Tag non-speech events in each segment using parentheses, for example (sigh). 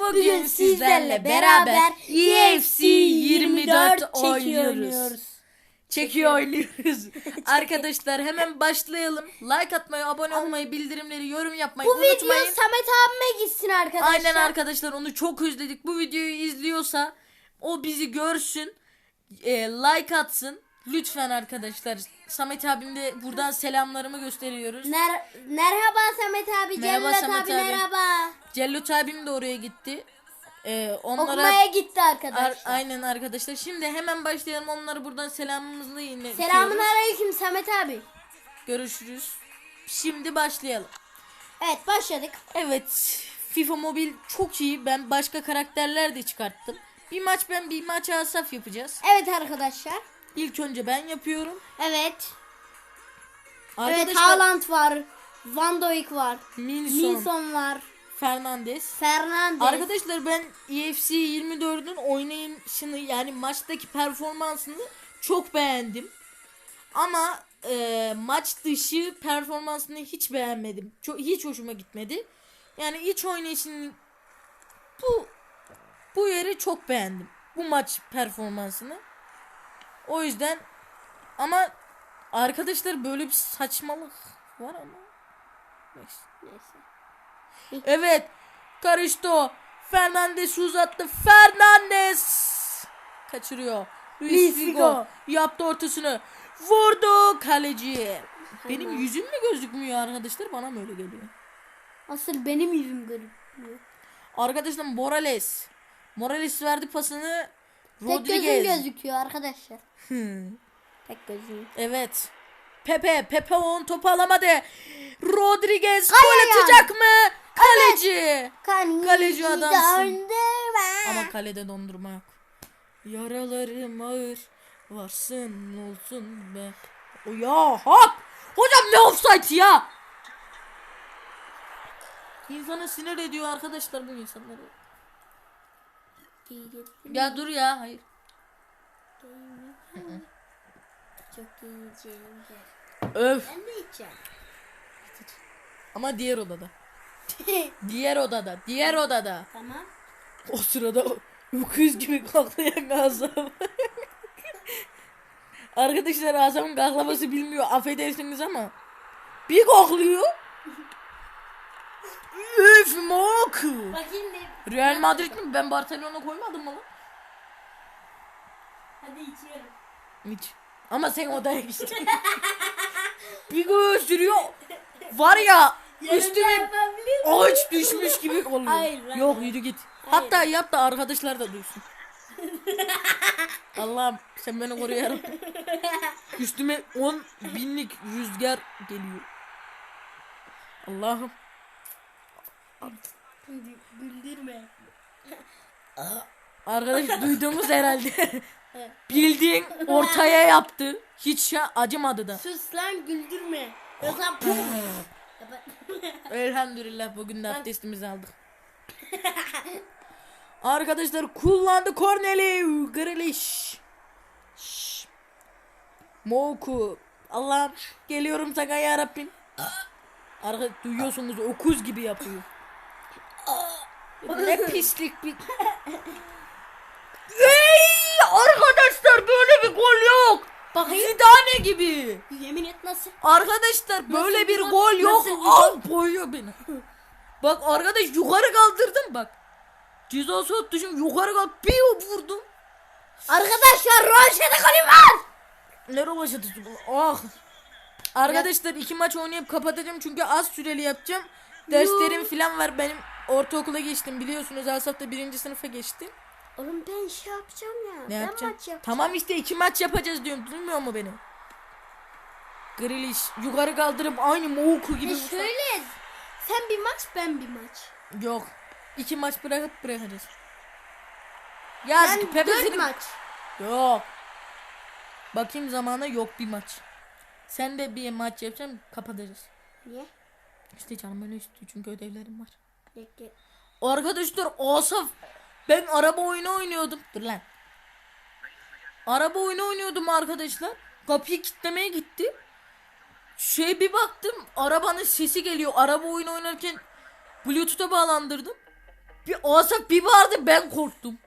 Bugün sizlerle beraber UFC 24 oynuyoruz. Çekiyor oynuyoruz. (laughs) Arkadaşlar hemen başlayalım. Like atmayı, abone olmayı, bildirimleri, yorum yapmayı Bu video unutmayın. Samet abime gitsin arkadaşlar. Aynen arkadaşlar onu çok özledik. Bu videoyu izliyorsa o bizi görsün. e, like atsın. Lütfen arkadaşlar. Samet abim de buradan selamlarımı gösteriyoruz. Mer- merhaba Samet abi. Merhaba Cellat Samet abi, abi. merhaba. Cellut abim de oraya gitti. E, onlara Okumaya gitti Ar- arkadaşlar. aynen arkadaşlar. Şimdi hemen başlayalım. Onları buradan selamımızla yine Selamun aleyküm Samet abi. Görüşürüz. Şimdi başlayalım. Evet başladık. Evet. FIFA Mobil çok iyi. Ben başka karakterler de çıkarttım. Bir maç ben bir maç Asaf yapacağız. Evet arkadaşlar. İlk önce ben yapıyorum. Evet. Evet Arkadaşlar Haaland var. Van Dijk var. Minson, Minson var. Fernandes. Fernandes. Arkadaşlar ben E UFC 24'ün oynayışını yani maçtaki performansını çok beğendim. Ama e, maç dışı performansını hiç beğenmedim. Çok hiç hoşuma gitmedi. Yani iç oynayışının bu bu yeri çok beğendim. Bu maç performansını. O yüzden ama arkadaşlar böyle bir saçmalık var ama. Neyse. Neyse. Evet. Karıştı o. Fernandes uzattı. Fernandes. Kaçırıyor. Luis Figo. Figo. Yaptı ortasını. Vurdu kaleci. Benim yüzüm mü gözükmüyor arkadaşlar? Bana mı öyle geliyor? Asıl benim yüzüm görünüyor. Arkadaşlar Morales. Morales verdi pasını. Tek gözüm Rodriguez. gözüküyor arkadaşlar. Hmm. Tek gözüm. Evet. Pepe. Pepe on topu alamadı. Rodriguez gol ay, ay. atacak mı? Kaleci. Kaleci adamsın. döndürme. Ama kalede dondurma yok. Yaralarım ağır. Varsın olsun be. O ya hak. Hocam ne offside ya? İnsanı sinir ediyor arkadaşlar bu insanları. Ya dur ya hayır. Çok yiyeceğim. Öf. Ben de içeceğim. Ama diğer odada. (laughs) Diğer odada. Diğer odada. tamam. O sırada bu kız gibi kaklayan Azam. (laughs) Arkadaşlar Azam'ın kaklaması bilmiyor. Affedersiniz ama. Bir kaklıyor. (laughs) Üf mok. Bakayım bir. Real Madrid mi? Ben Barcelona koymadım mı lan? Hadi içiyorum. Hiç. Ama sen odaya geçtin. bir gösteriyor. Var ya üstüme ağaç düşmüş gibi oluyor. Hayır, hayır. Yok yürü git. Hatta yap da arkadaşlar da duysun. Allah'ım sen beni koru yarabbim. Üstüme 10 binlik rüzgar geliyor. Allah'ım. Güldürme. Arkadaş (laughs) duyduğumuz herhalde. (laughs) Bildiğin ortaya yaptı. Hiç ya acımadı da. Sus lan güldürme. Yoksa pum. (laughs) Elhamdülillah bugün de abdestimizi aldık. Arkadaşlar kullandı Corneli Grealish. Moku. Allah'ım geliyorum sana ya Rabbim. Arka duyuyorsunuz okuz gibi yapıyor. Ne pislik bir. (laughs) Ey arkadaşlar böyle bir gol yok. Bakayım. Zidane gibi. Yemin et nasıl? Arkadaşlar böyle Nasıl bir gol yok. Nasıl Al boyuyor beni. bak arkadaş yukarı kaldırdım bak. Ceza sahası düşün yukarı kalk bir vurdum. Arkadaşlar Roşe'de golü var. Ne rovaşatı Ah. Arkadaşlar iki maç oynayıp kapatacağım çünkü az süreli yapacağım. Derslerim falan var benim ortaokula geçtim biliyorsunuz Asaf da birinci sınıfa geçti. Oğlum ben şey yapacağım ya. Ne ben yapacağım? maç yapacağım. Tamam işte iki maç yapacağız diyorum duymuyor mu beni? Grealish yukarı kaldırıp aynı Mouku gibi. E vursa- şöyle. Sen bir maç ben bir maç. Yok. İki maç bırakıp bırakacağız. Ya Ben Pepe dört senin- maç. Yok. Bakayım zamana yok bir maç. Sen de bir maç yapacaksın kapatacağız. Niye? İşte canım öyle istiyor çünkü ödevlerim var. Bekle. Arkadaşlar Asaf ben araba oyunu oynuyordum. Dur lan. Araba oyunu oynuyordum arkadaşlar. Kapıyı kilitlemeye gitti. Şey bir baktım arabanın sesi geliyor. Araba oyunu oynarken Bluetooth'a bağlandırdım. Bir Asaf bir vardı ben korktum.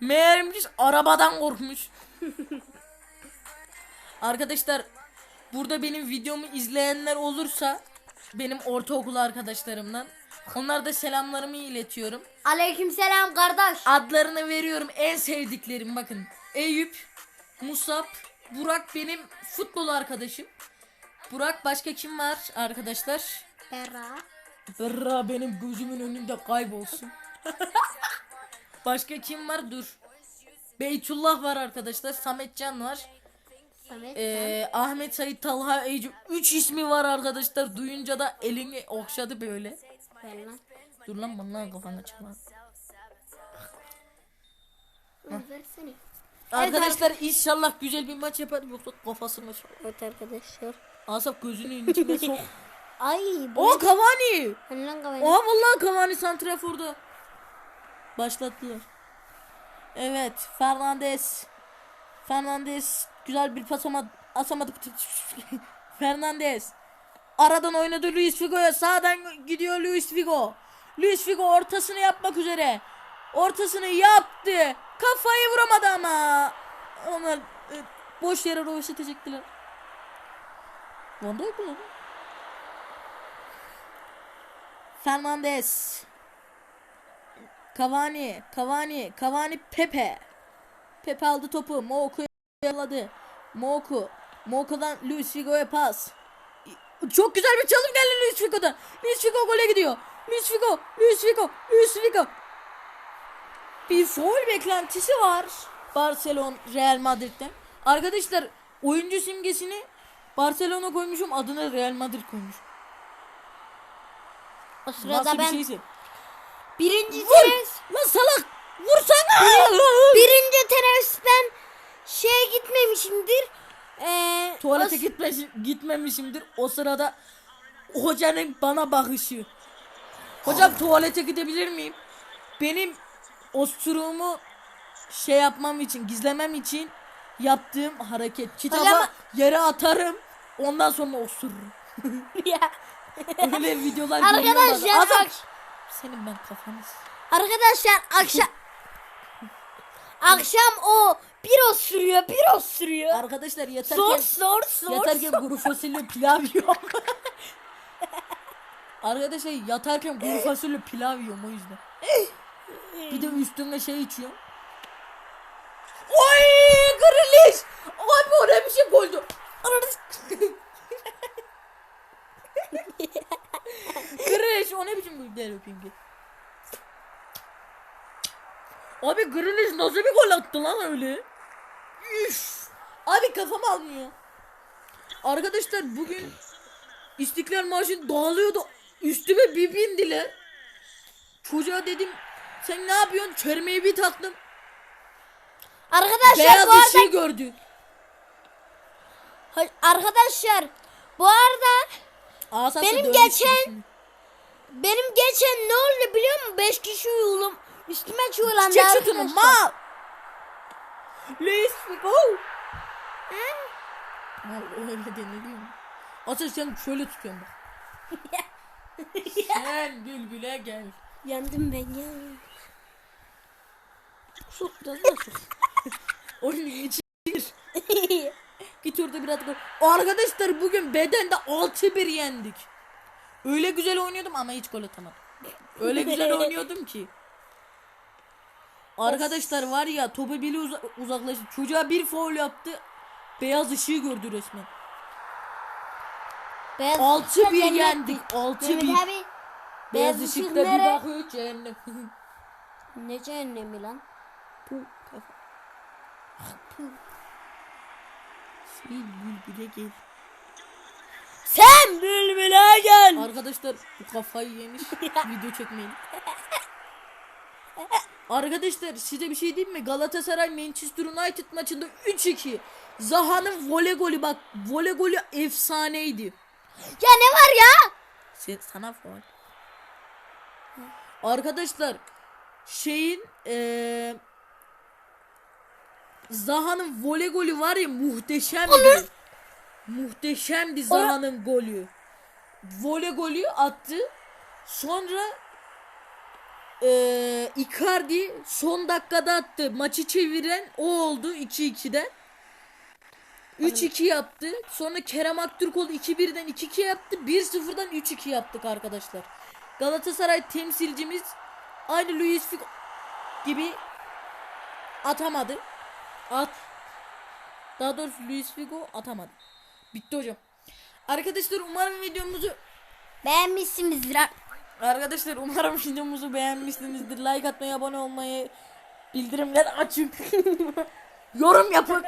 Meğermiş arabadan korkmuş. (laughs) Arkadaşlar burada benim videomu izleyenler olursa benim ortaokul arkadaşlarımdan onlar da selamlarımı iletiyorum. Aleykümselam kardeş. Adlarını veriyorum en sevdiklerim bakın. Eyüp, Musab, Burak benim futbol arkadaşım. Burak başka kim var arkadaşlar? Berra. Berra benim gözümün önünde kaybolsun. (laughs) başka kim var? Dur. Beytullah var arkadaşlar. Sametcan var. Samet. Ee, Ahmet Sait Talha Eyüp. Üç ismi var arkadaşlar. Duyunca da elini okşadı böyle. Ben lan. Dur lan bana kafana çalan. Versene. Arkadaşlar inşallah güzel bir maç yapar yoksa kafasını sok. Evet arkadaşlar. Asap gözünün içine sok. (laughs) Ay bu. O Cavani. Hani lan kavayı. Oha vallahi Cavani santraforda. Başlattılar. Evet Fernandes. Fernandes güzel bir pas ama asamadık. (laughs) Fernandes. Aradan oynadı Luis Figo'ya. Sağdan gidiyor Luis Figo. Luis Figo ortasını yapmak üzere. Ortasını yaptı. Kafayı vuramadı ama. Onlar e, boş yere roşete çektiler. Van Dijk mi lan? Fernandes. Cavani, Cavani, Cavani Pepe. Pepe aldı topu. Moku yolladı. Moku. Moku'dan Luis Figo'ya pas. Çok güzel bir çalım geldi Luis Figo'dan. Luis Figo gole gidiyor. Luis Figo, Luis Figo, Luis Figo. Bir foul beklentisi var. Barcelona Real Madrid'den. Arkadaşlar oyuncu simgesini Barcelona koymuşum adını Real Madrid koymuş. O sırada Nasıl ben bir şeysin? birinci Vur! teneffüs Lan salak! Vursana! birinci teneffüs ben şeye gitmemişimdir. Ee, Tuvalete o- gitme, gitmemişimdir. O sırada hocanın bana bakışı. Hocam tuvalete gidebilir miyim? Benim osuruğumu şey yapmam için, gizlemem için yaptığım hareket. Kitabı Hocam- yere atarım. Ondan sonra osururum. (laughs) ya. Öyle videolar görüyorum Arkadaşlar. Adam- ak- Senin ben kafanı s- arkadaşlar akşam (laughs) akşam o bir osuruyor bir osuruyor. Arkadaşlar yeterken, Sor sor sor. yatarken kuru fasulye pilav yiyorum. (laughs) Arkadaşlar yatarken kuru fasulye pilav yiyorum o yüzden. Bir de üstüne şey içiyorum. Oy Grealish! Abi o ne bir şey koydu. (laughs) Grealish o ne biçim gol? Gel öpeyim gel. Abi Grealish nasıl bir gol attı lan öyle? Üf. Abi kafam almıyor. Arkadaşlar bugün İstiklal Marşı dağılıyordu. Üstüme bir bindiler. Çocuğa dedim sen ne yapıyorsun? Çermeyi bir taktım. Arkadaşlar Beyaz bu arada ışığı gördü. Arkadaşlar bu arada Asaf da Benim geçen- benim geçen ne oldu biliyor musun? 5 kişi uyulum. Üstüme çuğulandı Çek arkadaşlar. şutunu mal. Let's go. Mal öyle deniliyor mu? Asaf sen şöyle tutuyorsun bak. (laughs) sen bülbüle gel. Yandım ben ya. Sok biraz daha sok. Oyunun içi gir. Git orada biraz gol. Arkadaşlar bugün bedende 6-1 yendik. Öyle güzel oynuyordum ama hiç gol atamadım. Öyle güzel oynuyordum ki. Arkadaşlar var ya topu bile uza uzaklaştı. Çocuğa bir foul yaptı. Beyaz ışığı gördü resmen. Beyaz 6-1 ışıkta yendik. cennetti. 6-1. Mehmet abi Beyaz beyaz ışık ışıkta bir nere? bakıyor cehennem. (laughs) ne cehennemi lan? Puh, kafa. Puh. Sil bülbüle gel. Sen bülbüle gel. Arkadaşlar bu kafayı yemiş. (laughs) Video çekmeyin. (laughs) Arkadaşlar size bir şey diyeyim mi? Galatasaray Manchester United maçında 3-2. Zaha'nın voley golü bak voley golü efsaneydi. Ya ne var ya? Sen, sana faul. Arkadaşlar şeyin eee Zaha'nın voley golü var ya muhteşemdi. Muhteşemdi Zaha'nın golü. Voley golü attı. Sonra Ee, Icardi son dakikada attı. Maçı çeviren o oldu 2-2'den. 3-2 yaptı. Sonra Kerem Aktürkoğlu 2-1'den 2-2 yaptı. 1-0'dan 3-2 yaptık arkadaşlar. Galatasaray temsilcimiz aynı Luis Figo gibi atamadı. At. Daha doğrusu Luis Figo atamadı. Bitti hocam. Arkadaşlar umarım videomuzu Beğenmişsinizdir. Arkadaşlar umarım videomuzu beğenmişsinizdir. Like atmayı, abone olmayı, bildirimler açın. (laughs) Yorum yapın.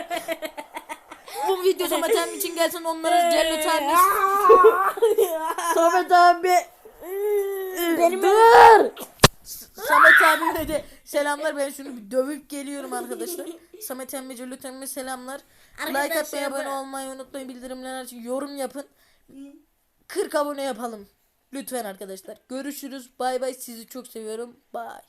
Bu video Samet abi için gelsin onlara Cennet abi. Samet abi. Benim Dur. Samet abime de selamlar. Ben şunu bir dövüp geliyorum arkadaşlar. Samet emmice lütfen selamlar. like Arkadaşlar atmayı, abone olmayı unutmayın. Bildirimler açın. Yorum yapın. 40 abone yapalım. Lütfen arkadaşlar. Görüşürüz. Bay bay. Sizi çok seviyorum. Bay.